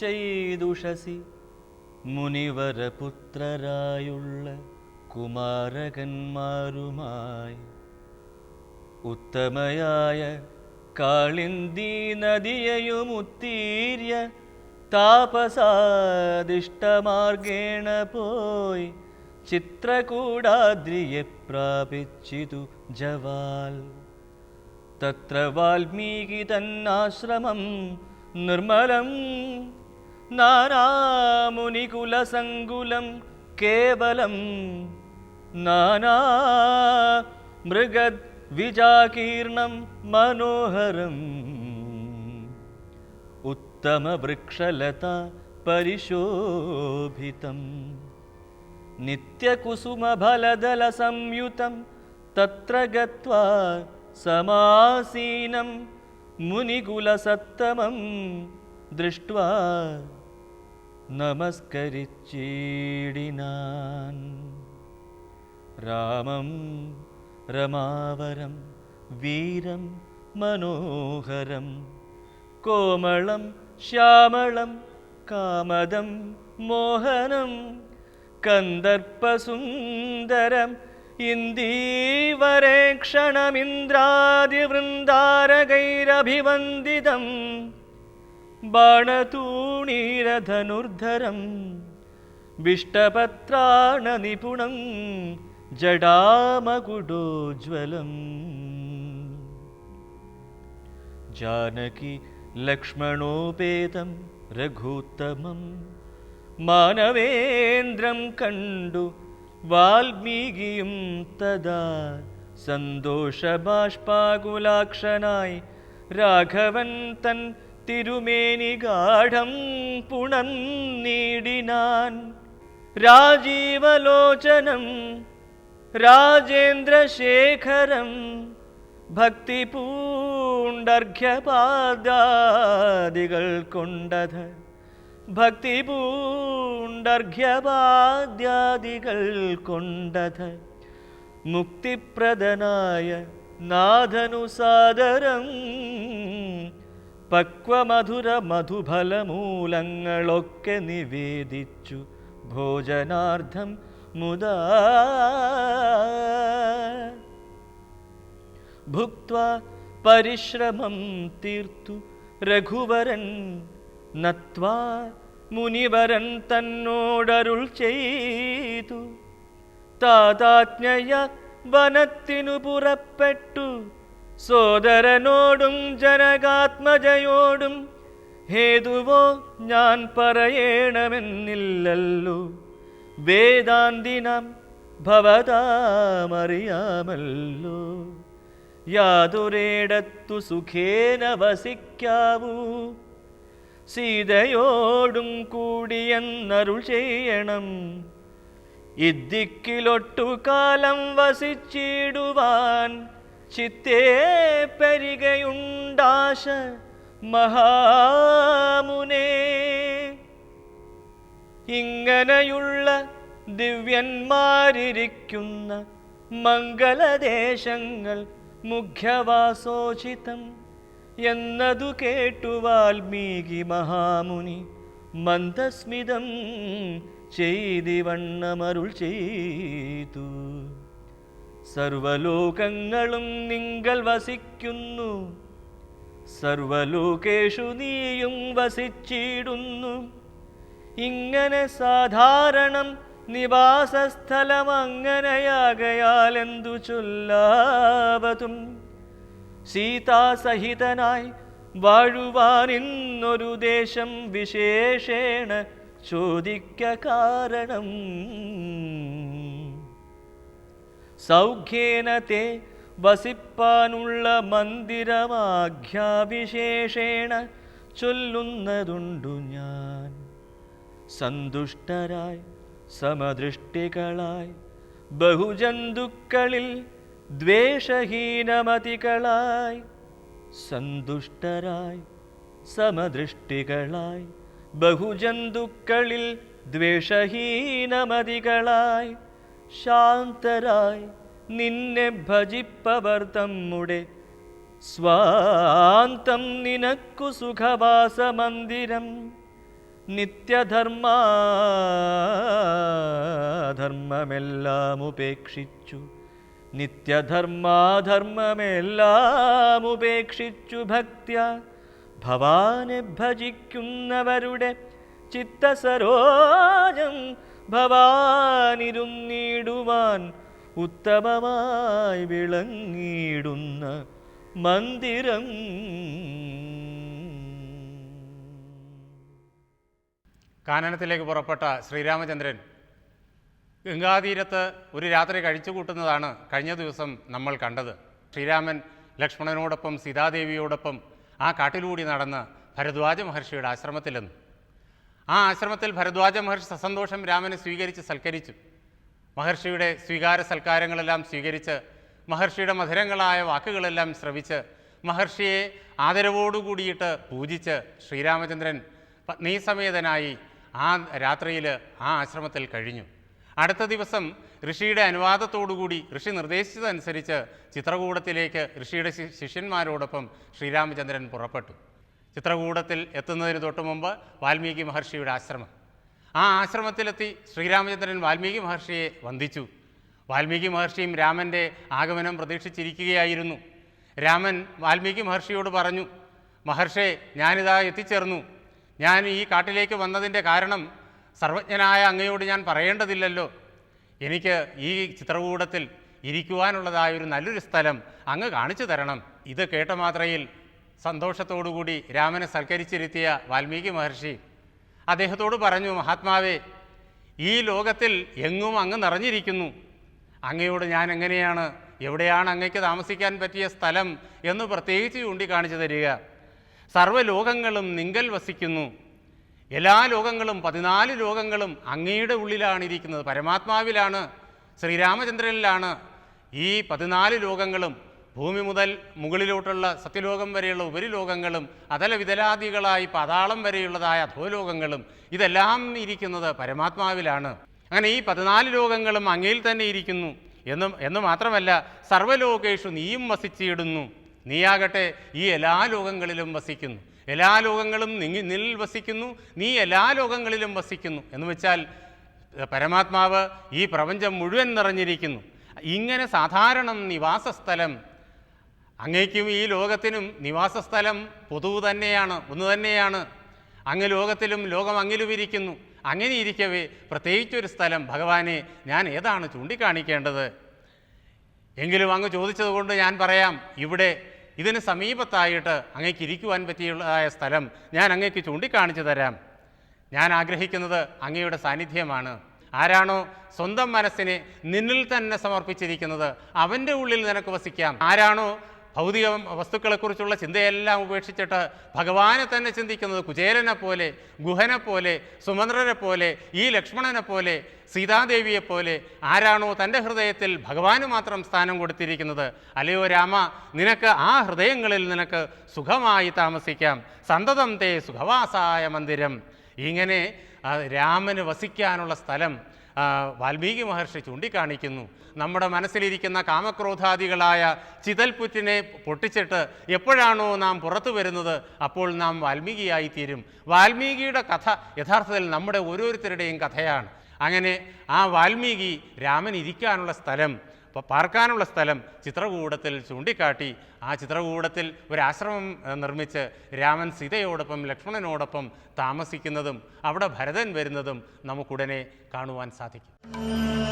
ചെയ്തുഷസി മുനിവരപുത്രരായുള്ള കുമാരകന്മാരുമായി. ഉത്തമയായ കാളിന്ദീ നദിയയും ഉത്തീര്യ താപസാദിഷ്ടമാർഗേണ പോയി ചിത്രകൂടാദ്രിയെ പ്രാപിച്ചിതു ജവാൽ. തത്ര വാൽമീകി തന്നാശ്രമം നിർമ്മലം नानामुनिकुलसङ्गुलं केवलं नाना मृगद्विजाकीर्णं मनोहरम् उत्तमवृक्षलता परिशोभितं नित्यकुसुमफलदलसंयुतं तत्र गत्वा समासीनं मुनिकुलसत्तमम् ദൃഷ്ട്വാ നമസ്കരിച്ചീടിനാൻ. രാമം രമാവരം വീരം മനോഹരം കോമളം ശ്യാമളം കാമദം മോഹനം കന്ദർപ്പസുന്ദരം ഇന്ദീവരേക്ഷണമിന്ദ്രാദിവൃന്ദാരകൈരഭിവന്ദിതം. बाणतूणीरधनुर्धरं विष्टपत्राणनिपुणं जडामकुडोज्वलम् जानकी लक्ष्मणोपेतं रघुत्तमं मानवेन्द्रं कण्डु वाल्मीकिं तदा सन्तोषबाष्पाकुलाक्षनाय राघवन्तन् തിരുമേനി ഗാഠം പുണന്നീടിനാൻ രാജീവലോചനം രാജേന്ദ്രശേഖരം ഭക്തി പൂണ്ടർഘ്യപാദ്യാദികൾ കൊണ്ടത് ഭക്തിപൂണ്ടർഘ്യപാദ്യാദികൾ കൊണ്ടത് മുക്തിപ്രദനായ നാഥനുസാദരം പക്വമധുര മധുഫലമൂലങ്ങളൊക്കെ നിവേദിച്ചു ഭോജനാർത്ഥം മുതാ ഭുക്വ പരിശ്രമം തീർത്തു രഘുവരൻ നത്വാ മുനിവരൻ തന്നോടരുൾ ചെയ്തു. താതാജ്ഞയ വനത്തിനു പുറപ്പെട്ടു സോദരനോടും ജനകാത്മജയോടും ഹേതുവോ ഞാൻ പറയണമെന്നില്ലല്ലോ. വേദാന്തിനം ഭവതാമറിയാമല്ലോ. യാതൊരേടത്തു സുഖേന വസിക്കാവൂ. സീതയോടും കൂടിയെന്നരുൾ ചെയ്യണം. ഇദ്ദിക്കിലൊട്ടു കാലം വസിച്ചിടുവാൻ ചിത്തേ പരികയുണ്ടാശ മഹാമുനേ. ഇങ്ങനെയുള്ള ദിവ്യന്മാരിരിക്കുന്ന മംഗളദേശങ്ങൾ മുഖ്യവാസോചിതം എന്നതു കേട്ടു വാൽമീകി മഹാമുനി മന്ദസ്മിതം ചെയ്തിവണ്ണമരുൾ ചെയ്തു. സർവലോകങ്ങളും നിങ്ങൾ വസിക്കുന്നു. സർവലോകേഷു നീയും വസിച്ചിടുന്നു. ഇങ്ങനെ സാധാരണം നിവാസസ്ഥലം അങ്ങനെയാകയാൽ എന്തു ചൊല്ലാവതും? സീതാസഹിതനായി വാഴുവാൻ ഇന്നൊരു ദേശം വിശേഷേണ ചോദിക്ക കാരണം. സൗഖ്യേന തേ വസിപ്പാനുള്ള മന്ദിരമാഖ്യാവിശേഷേണ ചൊല്ലുന്നതുണ്ടു ഞാൻ. സന്തുഷ്ടരായി സമദൃഷ്ടികളായി ബഹുജന്തുക്കളിൽ ദ്വേഷഹീനമതികളായി സന്തുഷ്ടരായി സമദൃഷ്ടികളായി ബഹുജന്തുക്കളിൽ ദ്വേഷഹീനമതികളായി ശാന്തരായി നിന്നെ ഭജിപ്പവർ തമ്മുടെ. സ്വാന്തം നിനക്കു സുഖവാസമന്ദിരം. നിത്യധർമാധർമ്മമെല്ലാം ഉപേക്ഷിച്ചു നിത്യധർമാധർമ്മമെല്ലാം ഉപേക്ഷിച്ചു ഭക്ത്യ. ഭവാനെ ഭജിക്കുന്നവരുടെ ചിത്തസരോജം ഭവാനിരുന്നിടുവാൻ ഉത്തമമായി വിളങ്ങിയിടുന്ന മന്ദിരം. കാനനത്തിലേക്ക് പുറപ്പെട്ട ശ്രീരാമചന്ദ്രൻ ഗംഗാതീരത്ത് ഒരു രാത്രി കഴിച്ചു കൂട്ടുന്നതാണ് കഴിഞ്ഞ ദിവസം നമ്മൾ കണ്ടത്. ശ്രീരാമൻ ലക്ഷ്മണനോടൊപ്പം സീതാദേവിയോടൊപ്പം ആ കാട്ടിലൂടി നടന്ന് ഭരദ്വാജ മഹർഷിയുടെ ആശ്രമത്തിലെന്നു. ആ ആശ്രമത്തിൽ ഭരദ്വാജ മഹർഷി സസന്തോഷം രാമനെ സ്വീകരിച്ച് സൽക്കരിച്ചു. മഹർഷിയുടെ സ്വീകാര സൽക്കാരങ്ങളെല്ലാം സ്വീകരിച്ച് മഹർഷിയുടെ മധുരങ്ങളായ വാക്കുകളെല്ലാം ശ്രവിച്ച് മഹർഷിയെ ആദരവോടുകൂടിയിട്ട് പൂജിച്ച് ശ്രീരാമചന്ദ്രൻ പത്നീസമേതനായി ആ രാത്രിയിൽ ആ ആശ്രമത്തിൽ കഴിഞ്ഞു. അടുത്ത ദിവസം ഋഷിയുടെ അനുവാദത്തോടുകൂടി ഋഷി നിർദ്ദേശിച്ചതനുസരിച്ച് ചിത്രകൂടത്തിലേക്ക് ഋഷിയുടെ ശിഷ്യന്മാരോടൊപ്പം ശ്രീരാമചന്ദ്രൻ പുറപ്പെട്ടു. ചിത്രകൂടത്തിൽ എത്തുന്നതിന് തൊട്ട് മുമ്പ് വാൽമീകി മഹർഷിയുടെ ആശ്രമം. ആ ആശ്രമത്തിലെത്തി ശ്രീരാമചന്ദ്രൻ വാൽമീകി മഹർഷിയെ വന്ദിച്ചു. വാൽമീകി മഹർഷിയും രാമന്റെ ആഗമനം പ്രതീക്ഷിച്ചിരിക്കുകയായിരുന്നു. രാമൻ വാൽമീകി മഹർഷിയോട് പറഞ്ഞു മഹർഷേ ഞാനിതാ എത്തിച്ചേർന്നു. ഞാൻ ഈ കാട്ടിലേക്ക് വന്നതിന്റെ കാരണം സർവജ്ഞനായ അങ്ങയോട് ഞാൻ പറയേണ്ടതില്ലല്ലോ. എനിക്ക് ഈ ചിത്രകൂടത്തിൽ ഇരിക്കുവാനുള്ളതായ ഒരു നല്ലൊരു സ്ഥലം അങ്ങ് കാണിച്ചു തരണം. ഇത് കേട്ട മാത്രയിൽ സന്തോഷത്തോടുകൂടി രാമനെ സൽക്കരിച്ചിരുത്തിയ വാൽമീകി മഹർഷി അദ്ദേഹത്തോട് പറഞ്ഞു മഹാത്മാവേ ഈ ലോകത്തിൽ എങ്ങും അങ്ങ് നിറഞ്ഞിരിക്കുന്നു. അങ്ങയോട് ഞാൻ എങ്ങനെയാണ് എവിടെയാണ് അങ്ങയ്ക്ക് താമസിക്കാൻ പറ്റിയ സ്ഥലം എന്ന് പ്രത്യേകിച്ച് ചൂണ്ടിക്കാണിച്ചു തരിക. സർവലോകങ്ങളും നിങ്കൽ വസിക്കുന്നു. എല്ലാ ലോകങ്ങളും പതിനാല് ലോകങ്ങളും അങ്ങയുടെ ഉള്ളിലാണ് ഇരിക്കുന്നത് പരമാത്മാവിലാണ് ശ്രീരാമചന്ദ്രനിലാണ് ഈ പതിനാല് ലോകങ്ങളും ഭൂമി മുതൽ മുകളിലോട്ടുള്ള സത്യലോകം വരെയുള്ള ഉപരിലോകങ്ങളും അതല വിതലാദികളായി പാതാളം വരെയുള്ളതായ അധോലോകങ്ങളും ഇതെല്ലാം ഇരിക്കുന്നത് പരമാത്മാവിലാണ്. അങ്ങനെ ഈ പതിനാല് ലോകങ്ങളും അങ്ങയിൽ തന്നെ ഇരിക്കുന്നു. എന്നും എന്ന് മാത്രമല്ല സർവലോകേഷു നീയും വസിച്ചിടുന്നു. നീയാകട്ടെ ഈ എല്ലാ ലോകങ്ങളിലും വസിക്കുന്നു. എല്ലാ ലോകങ്ങളും നിങ്ങി നിൽ വസിക്കുന്നു. നീ എല്ലാ ലോകങ്ങളിലും വസിക്കുന്നു. എന്ന് വെച്ചാൽ പരമാത്മാവ് ഈ പ്രപഞ്ചം മുഴുവൻ നിറഞ്ഞിരിക്കുന്നു. ഇങ്ങനെ സാധാരണ നിവാസസ്ഥലം അങ്ങേക്കും ഈ ലോകത്തിനും നിവാസസ്ഥലം പൊതുവു തന്നെയാണ് ഒന്ന് തന്നെയാണ്. അങ്ങ് ലോകത്തിലും ലോകം അങ്ങിലും ഇരിക്കുന്നു. അങ്ങനെ ഇരിക്കവേ പ്രത്യേകിച്ചൊരു സ്ഥലം ഭഗവാനെ ഞാൻ ഏതാണ് ചൂണ്ടിക്കാണിക്കേണ്ടത്? എങ്കിലും അങ്ങ് ചോദിച്ചതുകൊണ്ട് ഞാൻ പറയാം ഇവിടെ ഇതിന് സമീപത്തായിട്ട് അങ്ങേക്ക് ഇരിക്കുവാൻ പറ്റിയുള്ളതായ സ്ഥലം ഞാൻ അങ്ങേക്ക് ചൂണ്ടിക്കാണിച്ചു തരാം. ഞാൻ ആഗ്രഹിക്കുന്നത് അങ്ങയുടെ സാന്നിധ്യമാണ്. ആരാണോ സ്വന്തം മനസ്സിനെ നിന്നിൽ തന്നെ സമർപ്പിച്ചിരിക്കുന്നത് അവന്റെ ഉള്ളിൽ നിനക്ക് വസിക്കാം. ആരാണോ ഭൗതിക വസ്തുക്കളെക്കുറിച്ചുള്ള ചിന്തയെല്ലാം ഉപേക്ഷിച്ചിട്ട് ഭഗവാനെ തന്നെ ചിന്തിക്കുന്നത് കുചേലനെ പോലെ ഗുഹനെ പോലെ സുമന്ത്രനെ പോലെ ഈ ലക്ഷ്മണനെ പോലെ സീതാദേവിയെ പോലെ ആരാണോ തന്റെ ഹൃദയത്തിൽ ഭഗവാന് മാത്രം സ്ഥാനം കൊടുത്തിരിക്കുന്നത്? അല്ലയോ രാമ നിനക്ക് ആ ഹൃദയങ്ങളിൽ നിനക്ക് സുഖമായി താമസിക്കാം. സന്തതം തേ സുഖവാസായ മന്ദിരം. ഇങ്ങനെ രാമന് വസിക്കാനുള്ള സ്ഥലം വാൽമീകി മഹർഷി ചൂണ്ടിക്കാണിക്കുന്നു. നമ്മുടെ മനസ്സിലിരിക്കുന്ന കാമക്രോധാദികളായ ചിതൽപുറ്റിനെ പൊട്ടിച്ചിട്ട് എപ്പോഴാണോ നാം പുറത്തു വരുന്നത് അപ്പോൾ നാം വാൽമീകിയായി തീരും വാൽമീകിയുടെ കഥ യഥാർത്ഥത്തിൽ നമ്മുടെ ഓരോരുത്തരുടെയും കഥയാണ്. അങ്ങനെ ആ വാൽമീകി രാമൻ ഇരിക്കാനുള്ള സ്ഥലം പാർക്കാനുള്ള സ്ഥലം ചിത്രകൂടത്തിൽ ചൂണ്ടിക്കാട്ടി. ആ ചിത്രകൂടത്തിൽ ഒരാശ്രമം നിർമ്മിച്ച് രാമൻ സീതയോടൊപ്പം ലക്ഷ്മണനോടൊപ്പം താമസിക്കുന്നതും അവിടെ ഭരതൻ വരുന്നതും നമുക്കുടനെ കാണുവാൻ സാധിക്കും.